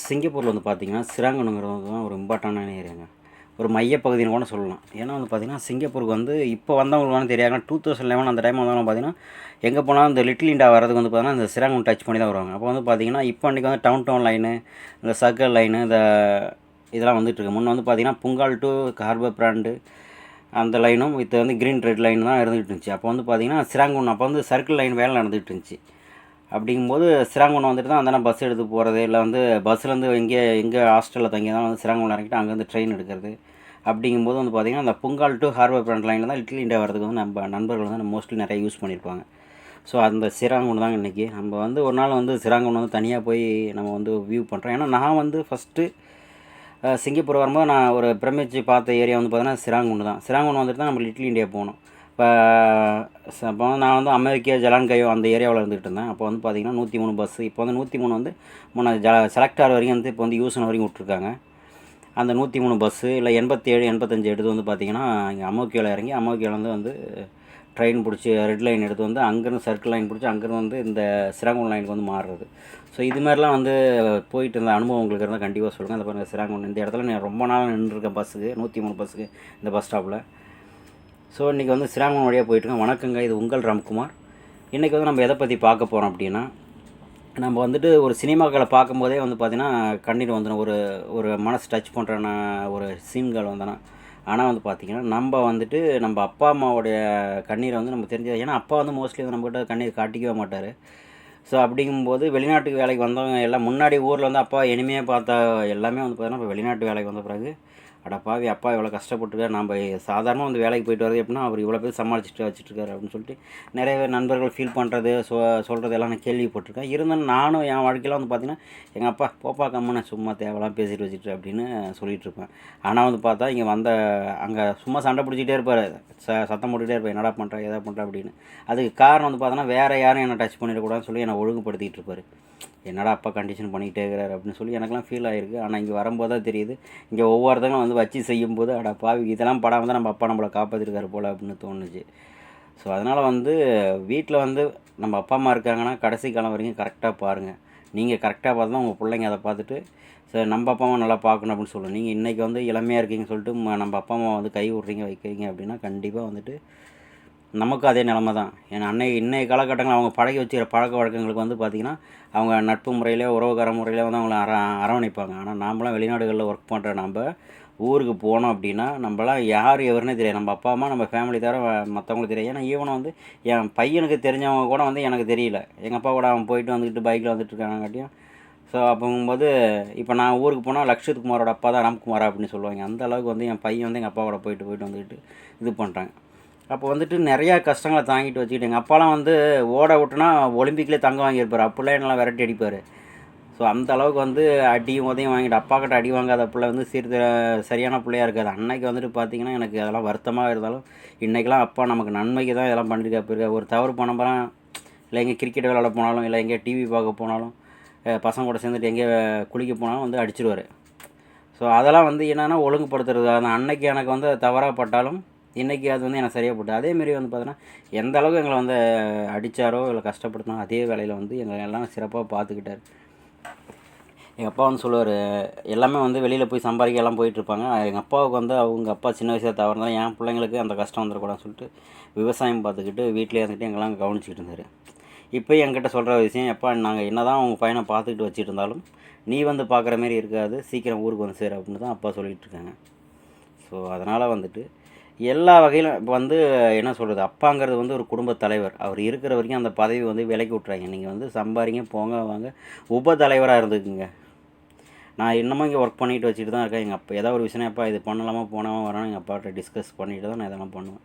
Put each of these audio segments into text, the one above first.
சிங்கப்பூரில் வந்து பார்த்தீங்கன்னா சிராங்கனுங்கிறது வந்து தான் ஒரு இம்பார்ட்டண்டான ஏரியாங்க. ஒரு மையப்பகுதின்னு கூட சொல்லலாம். ஏன்னா வந்து பார்த்தீங்கன்னா சிங்கப்பூருக்கு வந்து இப்போ வந்தவங்களுக்கு வேணும் தெரியாது டூ தௌசண்ட் லெவன் அந்த டைம் வந்தாலும் பார்த்தீங்கன்னா எங்கே போனாலும் இந்த லிட்டில் இண்டா வரதுக்கு வந்து பார்த்திங்கன்னா இந்த சிராங்கன் டச் பண்ணி தான் வருவாங்க. அப்போ வந்து பார்த்தீங்கன்னா இப்போ அன்றைக்கி வந்து டவுன் டவுன் லைனு இந்த சர்க்கிள் லைனு இந்த இதெல்லாம் வந்துட்டுருக்கு முன்னே வந்து பார்த்தீங்கன்னா புங்கால் டு ஹார்பர் பிராண்டு அந்த லைனும் இது வந்து க்ரீன் ரெட் லைன் தான் இருந்துகிட்டு இருந்துச்சு. அப்போ வந்து பார்த்தீங்கன்னா சிராங்கன் அப்போ வந்து சர்க்கிள் லைன் வேலை நடந்துகிட்டு இருந்துச்சு. அப்படிங்கும்போது சிராங்குணம் வந்துட்டு தான் அந்த பஸ் எடுத்து போகிறது இல்லை வந்து பஸ்ஸுலேருந்து எங்கே எங்கே ஹாஸ்டலில் தங்கி தான் வந்து சிராங்குணம் இறங்கிட்டு அங்கேருந்து ட்ரெயின் எடுக்கிறது. அப்படிங்கும்போது வந்து பார்த்திங்கன்னா அந்த பொங்கல் டு ஹார்பர் பிராண்ட் லைனில் தான் லிட்டில் இண்டியா வரதுக்கு வந்து நம்ம நண்பர்கள் வந்து மோஸ்ட்லி நிறைய யூஸ் பண்ணியிருப்பாங்க ஸோ அந்த சிராங்குணம் தாங்க இன்றைக்கி நம்ம வந்து ஒரு நாள் வந்து சிராங்குணம் வந்து தனியாக போய் நம்ம வந்து வியூ பண்ணுறோம் ஏன்னா நான் வந்து ஃபஸ்ட்டு சிங்கப்பூர் வரும்போது நான் ஒரு பிரமிச்சு பார்த்த ஏரியா வந்து பார்த்தீங்கன்னா சிராங்குண்டு தான். சிராங்கூன் வந்துட்டு தான் நம்ம லிட்டில் இந்தியா போகணும் இப்போ அப்போ நான் வந்து அமெரிக்கா ஜலான்கையோ அந்த ஏரியாவில் இருந்துகிட்டு இருந்தேன். அப்போ வந்து பார்த்தீங்கன்னா நூற்றி மூணு பஸ்ஸு இப்போ வந்து நூற்றி மூணு வந்து முன்ன ஜ செலக்டார் வரைக்கும் வந்து இப்போ வந்து யூசன் வரைக்கும் விட்ருக்காங்க அந்த நூற்றி மூணு பஸ்ஸு இல்லை எண்பத்தேழு எண்பத்தஞ்சு எடுத்து வந்து பார்த்தீங்கன்னா இங்கே அமோக்கியோவில் இறங்கி அமோக்கியோலேருந்து வந்து ட்ரெயின் பிடிச்சி ரெட் லைன் எடுத்து வந்து அங்கேருந்து சர்க்கிள் லைன் பிடிச்சி அங்கேருந்து வந்து இந்த சிராங்கோன் லைனுக்கு வந்து மாறுறது. ஸோ இது மாதிரிலாம் வந்து போயிட்டு இருந்த அனுபவம் உங்களுக்கு இருந்தால் கண்டிப்பாக சொல்லுங்கள் அந்த பாருங்கள் சிராங்கோன் இந்த இடத்துல நான் ரொம்ப நாள் நின்றுருக்கேன் பஸ்ஸுக்கு நூற்றி மூணு பஸ்ஸுக்கு இந்த பஸ் ஸ்டாப்பில் ஸோ இன்றைக்கி வந்து சிராங்கூன் வழியாக போயிட்டுருக்கோம் வணக்கங்க. இது உங்கள் ராம்குமார். இன்றைக்கி வந்து நம்ம எதை பற்றி பார்க்க போகிறோம் அப்படின்னா நம்ம வந்துட்டு ஒரு சினிமாக்களை பார்க்கும்போதே வந்து பார்த்திங்கன்னா கண்ணீர் வந்துடும் ஒரு ஒரு மனசு டச் பண்ணுற ஒரு சீன்கள் வந்தனா. ஆனால் வந்து பார்த்திங்கன்னா நம்ம வந்துட்டு நம்ம அப்பா அம்மாவுடைய கண்ணீரை வந்து நம்ம தெரிஞ்சது ஏன்னா அப்பா வந்து மோஸ்ட்லி வந்து நம்மக்கிட்ட கண்ணீர் காட்டிக்கவே மாட்டார். ஸோ அப்படிங்கும்போது வெளிநாட்டுக்கு வேலைக்கு வந்தவங்க எல்லாம் முன்னாடி ஊரில் வந்து அப்பா இனிமையாக பார்த்தா எல்லாமே வந்து பார்த்தீங்கன்னா இப்போ வெளிநாட்டு வேலைக்கு வந்த பிறகு அடப்பாவி அப்பா இவ்வளோ கஷ்டப்பட்டுருக்காரு. நம்ம சாதாரணமாக வந்து வேலைக்கு போயிட்டு வரது எப்படின்னா அவர் இவ்வளோ பேர் சமாளிச்சுட்டு வச்சுட்டுருக்காரு அப்படின்னு சொல்லிட்டு நிறைய நண்பர்கள் ஃபீல் பண்ணுறது சொ சொல்கிறது எல்லாம் நான் கேள்விப்பட்டிருக்கேன். இருந்தாலும் நானும் என் வாழ்க்கையில் வந்து பார்த்தீங்கன்னா எங்கள் அப்பா போப்பா கம்மனை சும்மா தேவைலாம் பேசிட்டு வச்சுட்டு அப்படின்னு சொல்லிகிட்டு இருப்பேன். ஆனால் வந்து பார்த்தா இங்கே வந்த அங்கே சும்மா சண்டை பிடிச்சிட்டே இருப்பார். ச சத்தம் போட்டுகிட்டே இருப்பார். என்னடா பண்ணுறா எதா பண்ணுறா அப்படின்னு. அதுக்கு காரணம் வந்து பார்த்தோன்னா வேறு யாரும் என்னை டச் பண்ணிடக்கூடாதுன்னு சொல்லி என்னை ஒழுங்குபடுத்திகிட்டு இருப்பார். என்னடா அப்பா கண்டிஷன் பண்ணிக்கிட்டே இருக்கிறார் அப்படின்னு சொல்லி எனக்கெல்லாம் ஃபீல் ஆகிருக்கு ஆனால் இங்கே வரும்போது தான் தெரியுது. இங்கே ஒவ்வொருத்தங்களும் வந்து வச்சு செய்யும்போது அட பாவி இதெல்லாம் படாமல் தான் நம்ம அப்பா நம்மளை காப்பாற்றிருக்காரு போல் அப்படின்னு தோணுச்சு. ஸோ அதனால் வந்து வீட்டில் வந்து நம்ம அப்பா அம்மா இருக்காங்கன்னா கடைசி காலம் வரைக்கும் கரெக்டாக பாருங்கள் நீங்கள் கரெக்டாக பார்த்து தான் உங்கள் பிள்ளைங்க அதை பார்த்துட்டு சரி நம்ம அப்பா அம்மா நல்லா பார்க்கணும் அப்படின்னு சொல்லணும். நீங்கள் இன்றைக்கி வந்து இளமையாக இருக்கீங்கன்னு சொல்லிட்டு நம்ம அப்பா அம்மா வந்து கை விட்றீங்க வைக்கிறீங்க அப்படின்னா கண்டிப்பாக வந்துட்டு நமக்கும் அதே நிலமை தான். ஏன்னா அன்னை இன்றைய காலகட்டங்களில் அவங்க பழகி வச்சுக்கிற பழக்க வழக்கங்களுக்கு வந்து பார்த்திங்கன்னா அவங்க நட்பு முறையிலே உறவுக்கார முறையிலே வந்து அவங்கள அர அரவணைப்பாங்க. ஆனால் நாமளாம் வெளிநாடுகளில் ஒர்க் பண்ணுற நம்ம ஊருக்கு போனோம் அப்படின்னா நம்மளாம் யார் எவருன்னே தெரியாது. நம்ம அப்பா அம்மா நம்ம ஃபேமிலி தவிர மற்றவங்களுக்கு தெரியாது. ஏன்னா ஈவனை வந்து என் பையனுக்கு தெரிஞ்சவங்க கூட வந்து எனக்கு தெரியல. எங்கள் அப்பா கூட அவன் போயிட்டு வந்துக்கிட்டு பைக்கில் வந்துட்டு இருக்காங்காட்டியும் ஸோ அப்போங்கும்போது இப்போ நான் ஊருக்கு போனால் லக்ஷத் குமாரோட அப்பா தான் ராம்குமாரா அப்படின்னு சொல்லுவாங்க. அந்த அளவுக்கு வந்து என் பையன் வந்து எங்கள் அப்பா கூட போயிட்டு போயிட்டு வந்துட்டு இது பண்ணுறாங்க அப்போ வந்துட்டு நிறையா கஷ்டங்களை தாங்கிட்டு வச்சுக்கிட்டு எங்கள் அப்பாலாம் வந்து ஓட விட்டுனா ஒலிம்பிக்லேயே தங்கம் வாங்கியிருப்பார். அப்படிலாம் என்னெல்லாம் விரட்டி அடிப்பார். ஸோ அந்த அளவுக்கு வந்து அடியும் உதயம் வாங்கிட்டு அப்பா கிட்ட அடி வாங்காத பிள்ளை வந்து சீர்த சரியான பிள்ளையா இருக்காது. அன்னைக்கு வந்துட்டு பார்த்தீங்கன்னா எனக்கு அதெல்லாம் வருத்தமாக இருந்தாலும் இன்றைக்கெலாம் அப்பா நமக்கு நன்மைக்கு தான் இதெல்லாம் பண்ணிருக்கா போயிருக்கா ஒரு தவறு போனப்பறம் இல்லை எங்கே கிரிக்கெட் விளையாட போனாலும் இல்லை எங்கேயா டிவி பார்க்க போனாலும் பசங்க கூட சேர்ந்துட்டு எங்கே குளிக்க போனாலும் வந்து அடிச்சிடுவார் ஸோ அதெல்லாம் வந்து என்னென்னா ஒழுங்குபடுத்துறது அந்த அன்னைக்கு எனக்கு வந்து தவறாக பட்டாலும் இன்றைக்கி அது வந்து எனக்கு சரியாக போட்டு. அதேமாரி வந்து பார்த்தோன்னா எந்த அளவுக்கு எங்களை வந்து அடித்தாரோ இல்லை கஷ்டப்படுத்தினோ அதே வேலையில் வந்து எங்களை எல்லாம் சிறப்பாக பார்த்துக்கிட்டார் எங்கள் அப்பா வந்து சொல்லுவார் எல்லாமே வந்து வெளியில் போய் சம்பாதிக்க எல்லாம் போயிட்டுருப்பாங்க. எங்கள் அப்பாவுக்கு வந்து அவங்க அப்பா சின்ன வயசில் தவறுனாலும் என் பிள்ளைங்களுக்கு அந்த கஷ்டம் வந்துடக்கூடாதுன்னு சொல்லிட்டு விவசாயம் பார்த்துக்கிட்டு வீட்டிலே இருந்துட்டு எங்கெல்லாம் கவனிச்சிக்கிட்டு இருந்தார். இப்போ என்கிட்ட சொல்கிற விஷயம் எப்பா நாங்கள் என்ன தான் உங்கள் பையனை பார்த்துக்கிட்டு வச்சுட்டு இருந்தாலும் நீ வந்து பார்க்குற மாரி இருக்காது. சீக்கிரம் ஊருக்கு வந்து சேர். அப்படின்னு தான் அப்பா சொல்லிகிட்டு இருக்காங்க. ஸோ அதனால் வந்துட்டு எல்லா வகையிலும் இப்போ வந்து என்ன சொல்கிறது அப்பாங்கிறது வந்து ஒரு குடும்ப தலைவர். அவர் இருக்கிற வரைக்கும் அந்த பதவி வந்து விலக்கி விட்றாங்க நீங்கள் வந்து சம்பாரிங்க போங்க வாங்க. உப தலைவராக இருந்துக்குங்க. நான் இன்னமும் இங்கே ஒர்க் பண்ணிட்டு வச்சுட்டு தான் இருக்கேன். எங்கள் அப்பா ஏதாவது ஒரு விஷயம் அப்பா இது பண்ணலாமா? போனாமா வரணும் எங்கள் அப்பாட்ட டிஸ்கஸ் பண்ணிட்டு தான் நான் இதெல்லாம் பண்ணுவேன்.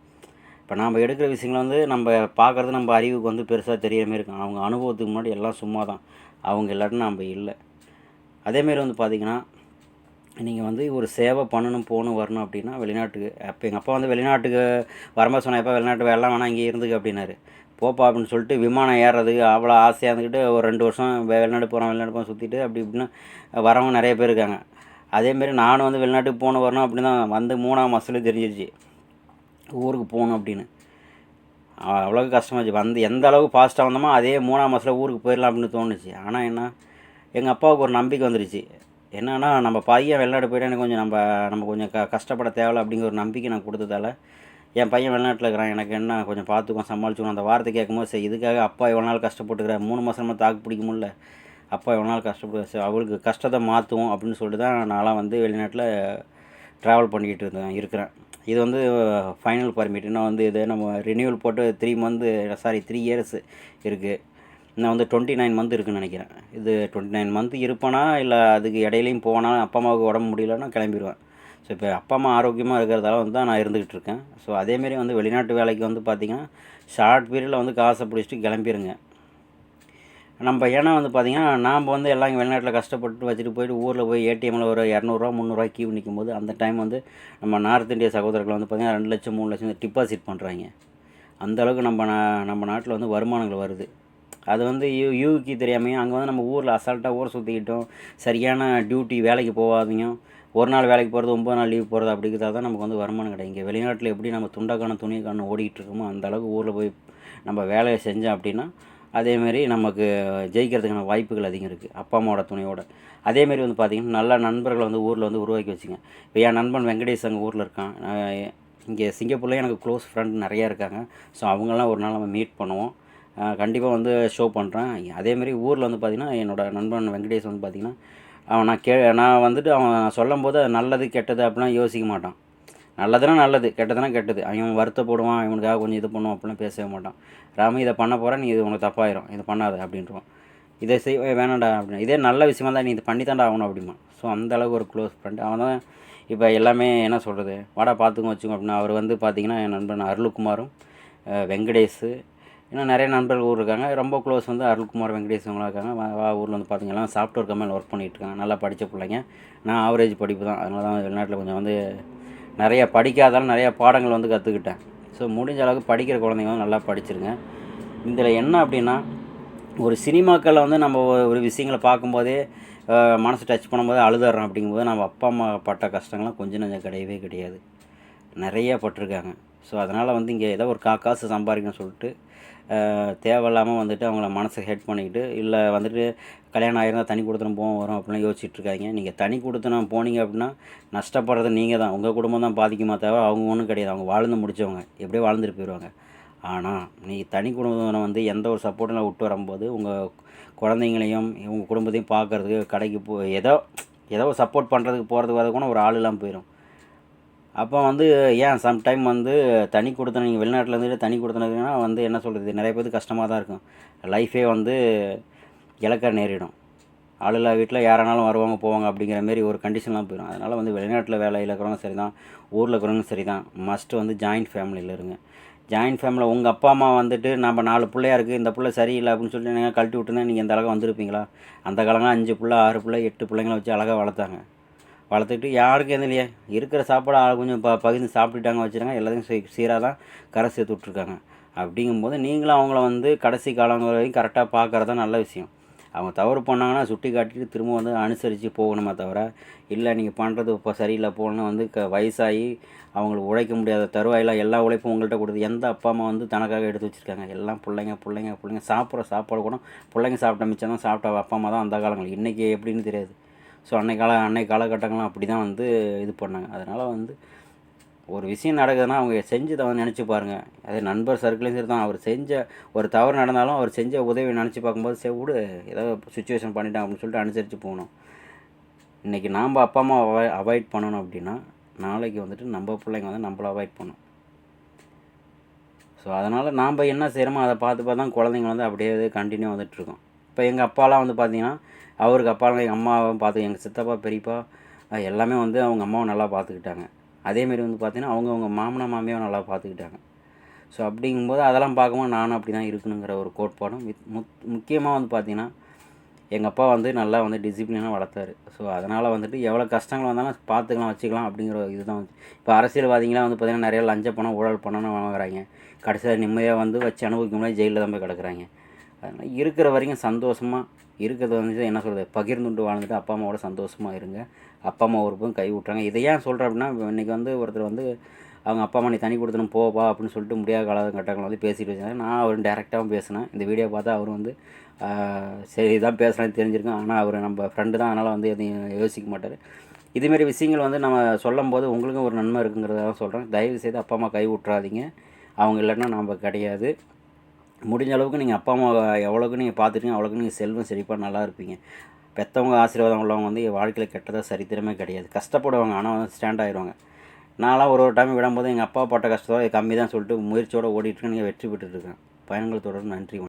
இப்போ நாம் எடுக்கிற விஷயங்களை வந்து நம்ம பார்க்குறது நம்ம அறிவுக்கு வந்து பெருசாக தெரியிற மாதிரி இருக்கும். அவங்க அனுபவத்துக்கு முன்னாடி எல்லாம் சும்மா தான் அவங்க இல்லாட்டினா நம்ம இல்லை. அதேமாரி வந்து பார்த்திங்கன்னா நீங்கள் வந்து ஒரு சேவை பண்ணணும் போகணும் வரணும் அப்படின்னா வெளிநாட்டுக்கு அப்போ எங்கள் அப்பா வந்து வெளிநாட்டுக்கு வரும்போது சொன்னேன் எப்போ வெளிநாட்டு வேலை வேணாம் இங்கே இருந்துக்கு அப்படின்னாரு. போப்பா அப்படின்னு சொல்லிட்டு விமானம் ஏறுறதுக்கு அவ்வளோ ஆசையாக இருந்துக்கிட்டு ஒரு ரெண்டு வருஷம் வெ- வெளிநாடு போகிறோம் வெளிநாடு போகிறோம் சுற்றிட்டு அப்படி இப்படின்னு வரவங்க நிறைய பேர் இருக்காங்க. அதேமாரி நானும் வந்து வெளிநாட்டுக்கு போகணும் வரணும் அப்படின்னு தான் வந்து மூணாம் மாதத்துல தெரிஞ்சிருச்சு. ஊருக்கு போகணும் அப்படின்னு. அவ்வளோக்கு கஷ்டமாச்சு வந்து எந்த அளவுக்கு ஃபாஸ்ட்டாக வந்தோமோ அதே மூணாம் மாதத்தில் ஊருக்கு போயிடலாம் அப்படின்னு தோணுச்சு. ஆனால் என்ன எங்கள் அப்பாவுக்கு ஒரு நம்பிக்கை வந்துருச்சு. என்னன்னா நம்ம பையன் வெளிநாடு போயிட்டா எனக்கு கொஞ்சம் நம்ம நம்ம கொஞ்சம் க கஷ்டப்பட தேவையில்ல அப்படிங்கிற ஒரு நம்பிக்கை நான் கொடுத்ததால என் பையன் வெளிநாட்டில் இருக்கிறான் எனக்கு என்ன கொஞ்சம் பார்த்துக்குவோம் சமாளிச்சுக்கணும் அந்த வார்த்தை கேட்கும்போது சரி இதுக்காக அப்பா இவ்வளோ நாள் கஷ்டப்பட்டுக்கிறார் மூணு மாதமாக தாக்கு பிடிக்க முடியல அப்பா இவ்வளோ நாள் கஷ்டப்பட்டு சரி அவளுக்கு கஷ்டத்தை மாற்றுவோம் அப்படின்னு சொல்லிட்டு தான் நான்லாம் வந்து வெளிநாட்டில் ட்ராவல் பண்ணிக்கிட்டு இருந்தேன் இருக்கிறேன். இது வந்து ஃபைனல் பர்மிட் இன்னும் வந்து இது நம்ம ரினியூவல் போட்டு three month sorry three years இருக்குது நான் வந்து டுவெண்ட்டி நைன் மந்த் இருக்குன்னு நினைக்கிறேன். இது டுவெண்ட்டி நைன் மந்த் இருப்பேனா இல்லை அதுக்கு இடையிலையும் போனால் அப்பா அம்மாவுக்கு உடம்பு முடியலன்னா கிளம்பிடுவேன் ஸோ இப்போ அப்பா அம்மா ஆரோக்கியமாக இருக்கிறதால வந்து தான் நான் இருந்துக்கிட்டு இருக்கேன். ஸோ அதேமாரி வந்து வெளிநாட்டு வேலைக்கு வந்து பார்த்திங்கன்னா ஷார்ட் பீரியடில் வந்து காசை பிடிச்சிட்டு கிளம்பிடுங்க நம்ம ஏன்னா வந்து பார்த்திங்கன்னா நாம் வந்து எல்லாம் வெளிநாட்டில் கஷ்டப்பட்டு வச்சுட்டு போயிட்டு ஊரில் போய் ஏடிஎம்மில் ஒரு இரநூறுவா முந்நூறுவா கியூ நிற்கும் போது அந்த டைம் வந்து நம்ம நார்த் இந்தியா சகோதரர்கள் வந்து பார்த்திங்கன்னா ரெண்டு லட்சம் மூணு லட்சம் டிபாசிட் பண்ணுறாங்க அந்த அளவுக்கு நம்ம நம்ம நாட்டில் வந்து வருமானங்கள் வருது. அது வந்து யூ யூக்கு தெரியாமையும் அங்கே வந்து நம்ம ஊரில் அசால்ட்டாக ஊரை சுற்றிக்கிட்டோம் சரியான டியூட்டி வேலைக்கு போகாதீங்க. ஒரு நாள் வேலைக்கு போகிறது ஒம்பது நாள் லீவ் போகிறது அப்படிங்கிறதா தான் நமக்கு வந்து வருமானம் கிடையாது இங்கே வெளிநாட்டில் எப்படி நம்ம துண்டக்கான துணிக்கான ஓடிக்கிட்டு இருக்கோமோ அந்த அளவுக்கு ஊரில் போய் நம்ம வேலையை செஞ்சோம் அப்படின்னா அதேமாரி நமக்கு ஜெயிக்கிறதுக்கான வாய்ப்புகள் அதிகம் இருக்குது அப்பா அம்மாவோட துணையோட. அதேமாரி வந்து பார்த்திங்கன்னா நல்ல நண்பர்களை வந்து ஊரில் வந்து உருவாக்கி வச்சுங்க. இப்போ என் நண்பன் வெங்கடேஷ் அங்கே ஊரில் இருக்கான். இங்கே சிங்கப்பூர்லேயே எனக்கு க்ளோஸ் ஃப்ரெண்ட் நிறையா இருக்காங்க. ஸோ அவங்கெல்லாம் ஒரு நாள் நம்ம மீட் பண்ணுவோம். கண்டிப்பாக வந்து ஷோ பண்ணுறேன் அதேமாரி ஊரில் வந்து பார்த்திங்கன்னா என்னோடய நண்பன் வெங்கடேஷ் வந்து பார்த்திங்கன்னா அவன் நான் கே நான் வந்துட்டு அவன் சொல்லும் போது அது நல்லது கெட்டது அப்படிலாம் யோசிக்க மாட்டான். நல்லதுனா நல்லது கெட்டதுனா கெட்டது. அவன் வருத்தப்படுவான் இவனுக்காக கொஞ்சம் இது பண்ணுவான் அப்படிலாம் பேசவே மாட்டான். ராமி இதை பண்ண போகிறேன் நீ இது உனக்கு தப்பாயிரும். இது பண்ணாத அப்படின்றான் இதை செய் வேணாண்டா வேணாம்டா அப்படின்னு இதே நல்ல விஷயமா தான் நீ இது பண்ணி ஆகணும் அப்படிமா. ஸோ அந்த அளவுக்கு ஒரு க்ளோஸ் ஃப்ரெண்ட் அவன் தான் இப்போ எல்லாமே என்ன சொல்கிறது வாடா பார்த்துக்கோ வச்சுக்கோ அப்படின்னா அவர் வந்து பார்த்திங்கன்னா என் நண்பன் அருள்குமாரும் வெங்கடேஷு இன்னும் நிறைய நண்பர்கள் ஊர் இருக்காங்க. ரொம்ப க்ளோஸ் வந்து அருள்குமார் வெங்கடேஷ் இவங்களாம் இருக்காங்க. வா- ஊரில் வந்து பார்த்திங்கன்னா சாஃப்ட்வேர் கம்பெனியில் ஒர்க் பண்ணிகிட்டு இருக்காங்க. நல்லா படித்த பிள்ளைங்க. நான் ஆவரேஜ் படிப்பு தான். அதனால தான் வெளிநாட்டில் கொஞ்சம் வந்து நிறைய படிக்காதாலும் நிறையா பாடங்கள் வந்து கற்றுக்கிட்டேன் ஸோ முடிஞ்ச அளவுக்கு படிக்கிற குழந்தைங்க வந்து நல்லா படிச்சிருங்க. இதில் என்ன அப்படின்னா ஒரு சினிமாக்களில் வந்து நம்ம ஒரு- விஷயங்களை பார்க்கும்போதே மனசு டச் பண்ணும்போது அழுதுறோம் அப்படிங்கும்போது நம்ம அப்பா அம்மா பட்ட கஷ்டங்கள்லாம் கொஞ்சம் நஞ்சம் கிடையவே கிடையாது. நிறைய பட்டிருக்காங்க. ஸோ அதனால் வந்து இங்கே ஏதோ ஒரு கா காசு சம்பாதிக்கணும்னு சொல்லிட்டு தேவையில்லாமல் வந்துட்டு அவங்கள மனசை ஹெட் பண்ணிக்கிட்டு இல்லை வந்துட்டு கல்யாணம் ஆயிருந்தால் தனி கொடுத்தனம் போவோம் வரும் அப்படிலாம் யோசிச்சுட்டு இருக்காங்க நீங்கள் தனி கொடுத்தனம் போனீங்க அப்படின்னா நஷ்டப்படுறது நீங்கள் தான் உங்கள் குடும்பம் தான் பாதிக்குமா தேவை அவங்க ஒன்றும் கிடையாது. அவங்க வாழ்ந்து முடிச்சவங்க. எப்படியோ வாழ்ந்துட்டு போயிடுவாங்க ஆனால் நீ தனி குடும்பத்தினை வந்து எந்த ஒரு சப்போர்ட்டும் விட்டு வரும்போது உங்கள் குழந்தைங்களையும் உங்கள் குடும்பத்தையும் பார்க்கறதுக்கு கடைக்கு போ ஏதோ ஏதோ சப்போர்ட் பண்ணுறதுக்கு போகிறதுக்கு வரது கூட ஒரு ஆள் இல்லாமல் போயிடும் அப்போ வந்து ஏன் சம்டைம் வந்து தனி கொடுத்தன நீங்கள் வெளிநாட்டில் இருந்துட்டு தனி கொடுத்தனதுன்னா வந்து என்ன சொல்கிறது நிறைய பேருக்கு கஷ்டமாக தான் இருக்கும். லைஃபே வந்து இழக்க நேரிடும். ஆளுல்லா வீட்டில் யாரானாலும் வருவாங்க போவாங்க அப்படிங்கிற மாரி ஒரு கண்டிஷன்லாம் போயிடும் அதனால் வந்து வெளிநாட்டில் வேலையில் இருக்கிறவங்க சரி தான் ஊரில் இருக்கிறவங்க சரி தான் மஸ்ட்டு வந்து ஜாயிண்ட் ஃபேமிலியில் இருங்க. ஜாயிண்ட் ஃபேமிலியில் உங்கள் அப்பா அம்மா வந்துட்டு நம்ம நாலு பிள்ளையா இருக்குது இந்த பிள்ளை சரியில்லை அப்படின்னு சொல்லிட்டு நீங்கள் கழட்டி விட்டுருந்தா நீங்கள் இந்த அழகாக வந்திருப்பீங்களா? அந்த காலங்களாம் அஞ்சு பிள்ளை ஆறு பிள்ளை எட்டு பிள்ளைங்கள வச்சு அழகாக வளர்த்தாங்க. வளர்த்துக்கிட்டு யாருக்கும் எதுவும் இல்லையா. இருக்கிற சாப்பாடு ஆள் கொஞ்சம் ப பகிர்ந்து சாப்பிட்டுட்டாங்க வச்சுருங்க எல்லாத்தையும் சீ சீராக தான் கரை சேர்த்து விட்ருக்காங்க அப்படிங்கும்போது நீங்களும் அவங்கள வந்து கடைசி காலம் வரைக்கும் கரெக்டாக பார்க்குறது தான் நல்ல விஷயம். அவங்க தவறு பண்ணாங்கன்னா சுட்டி காட்டிட்டு திரும்ப வந்து அனுசரித்து போகணுமா தவிர இல்லை நீங்கள் பண்ணுறது இப்போ சரியில்லை போகணும்னு வந்து க வயசாகி அவங்களுக்கு உழைக்க முடியாத தருவாயில் எல்லா உழைப்பும் உங்கள்கிட்ட கொடுத்து எந்த அப்பா அம்மா வந்து தனக்காக எடுத்து வச்சுருக்காங்க? எல்லாம் பிள்ளைங்க பிள்ளைங்க பிள்ளைங்க. சாப்பிட்ற சாப்பாடு கூட பிள்ளைங்க சாப்பிட்ட மிச்சம் தான் சாப்பிட்ட அப்பா அம்மா தான் அந்த காலங்கள். இன்றைக்கி எப்படின்னு தெரியாது. ஸோ அன்னைக்கு கால அன்னைக்கு காலகட்டங்கள்லாம் அப்படி தான் வந்து இது பண்ணாங்க. அதனால் வந்து ஒரு விஷயம் நடக்குதுன்னா அவங்க செஞ்சதை வந்து நினச்சி பாருங்கள் அதே நண்பர் சர்க்கிளையும் சரி தான் அவர் செஞ்ச ஒரு தவறு நடந்தாலும் அவர் செஞ்ச உதவியை நினச்சி பார்க்கும்போது சரி விடு ஏதோ சுச்சுவேஷன் பண்ணிட்டான் அப்படின்னு சொல்லிட்டு அனுசரித்து போகணும். இன்றைக்கி நாம் அப்பா அம்மா அவாய் அவாய்ட் பண்ணணும் அப்படின்னா நாளைக்கு வந்துட்டு நம்ம பிள்ளைங்க வந்து நம்மள அவாய்ட் பண்ணும். ஸோ அதனால் நாம் என்ன செய்கிறோமோ அதை பார்த்து பார்த்து தான் குழந்தைங்க வந்து அப்படியே கண்டினியூ வந்துட்டுருக்கோம் இப்போ எங்கள் அப்பாலாம் வந்து பார்த்திங்கன்னா அவருக்கு அப்பாலாம் எங்கள் அம்மாவை பார்த்து எங்கள் சித்தப்பா பெரியப்பா எல்லாமே வந்து அவங்க அம்மாவை நல்லா பார்த்துக்கிட்டாங்க. அதேமாரி வந்து பார்த்திங்கன்னா அவங்க அவங்க மாமனா மாமியாவும் நல்லா பார்த்துக்கிட்டாங்க. ஸோ அப்படிங்கும்போது அதெல்லாம் பார்க்கும்போது நானும் அப்படி தான் இருக்கணுங்கிற ஒரு கோட்பாடும் வித் முத் முக்கியமாக வந்து பார்த்திங்கன்னா எங்கள் அப்பா வந்து நல்லா வந்து டிசிப்ளினாக வளர்த்தாரு. ஸோ அதனால் வந்துட்டு எவ்வளோ கஷ்டங்கள் வந்தாலும் பார்த்துக்கலாம் வச்சுக்கலாம் அப்படிங்கிற ஒரு இதுதான் வந்து. இப்போ அரசியல்வாதிங்களாம் வந்து பார்த்திங்கன்னா நிறையா லஞ்ச பணம் ஊழல் பணம்னு வாங்குறாங்க. கடைசியில் நிம்மதியாக வந்து வச்சு அனுபவிக்க முடியாது ஜெயிலில் தான் போய் கிடக்குறாங்க. அதனால் இருக்கிற வரைக்கும் சந்தோஷமாக இருக்கிறது வந்து என்ன சொல்கிறது பகிர்ந்துண்டு வாழ்ந்துட்டு அப்பா அம்மாவோட சந்தோஷமாக இருங்க. அப்பா அம்மா ஒருப்பும் கை விட்றாங்க இதை ஏன் சொல்கிறேன் அப்படின்னா இன்றைக்கி வந்து ஒருத்தர் வந்து அவங்க அப்பா அம்மா நீ தனி கொடுத்தணும் போப்பா அப்படின்னு சொல்லிட்டு முடியாத காலகட்டங்கள் வந்து பேசிட்டு வச்சாங்க. நான் அவர் டேரெக்டாகவும் பேசினேன். இந்த வீடியோ பார்த்தா அவர் வந்து சரி இதான் பேசுகிறேன்னு தெரிஞ்சிருக்கேன் ஆனால் அவர் நம்ம ஃப்ரெண்டு தான். அதனால் வந்து எதையும் யோசிக்க மாட்டார். இதுமாரி விஷயங்கள் வந்து நம்ம சொல்லும்போது உங்களுக்கும் ஒரு நன்மை இருக்குங்கிறதான் சொல்கிறேன் தயவு செய்து அப்பா அம்மா கை விட்றாதீங்க அவங்க இல்லைன்னா நம்ம கிடையாது. முடிஞ்ச அளவுக்கு நீங்கள் அப்பா அம்மா எவ்வளோக்கு நீங்கள் பார்த்துருக்கீங்க அவ்வளோக்கு நீங்கள் செல்வம் செழிப்பாக நல்லா இருப்பீங்க. பெற்றவங்க ஆசீர்வாதம் உள்ளவங்க வந்து வாழ்க்கையில் கெட்டதாக சரித்திரமே கிடையாது. கஷ்டப்படுவாங்க ஆனால் வந்து ஸ்டாண்ட் ஆயிடுவாங்க நான்லாம் ஒரு ஒரு டைம் விடும்போது எங்கள் அப்பா பட்ட கஷ்டம் கம்மி தான் சொல்லிட்டு முயற்சியோடு ஓடிட்டுருக்கேன் நீங்கள் வெற்றி பெற்றுருக்கேன் பயணங்கள் தொடர்ந்து நன்றி.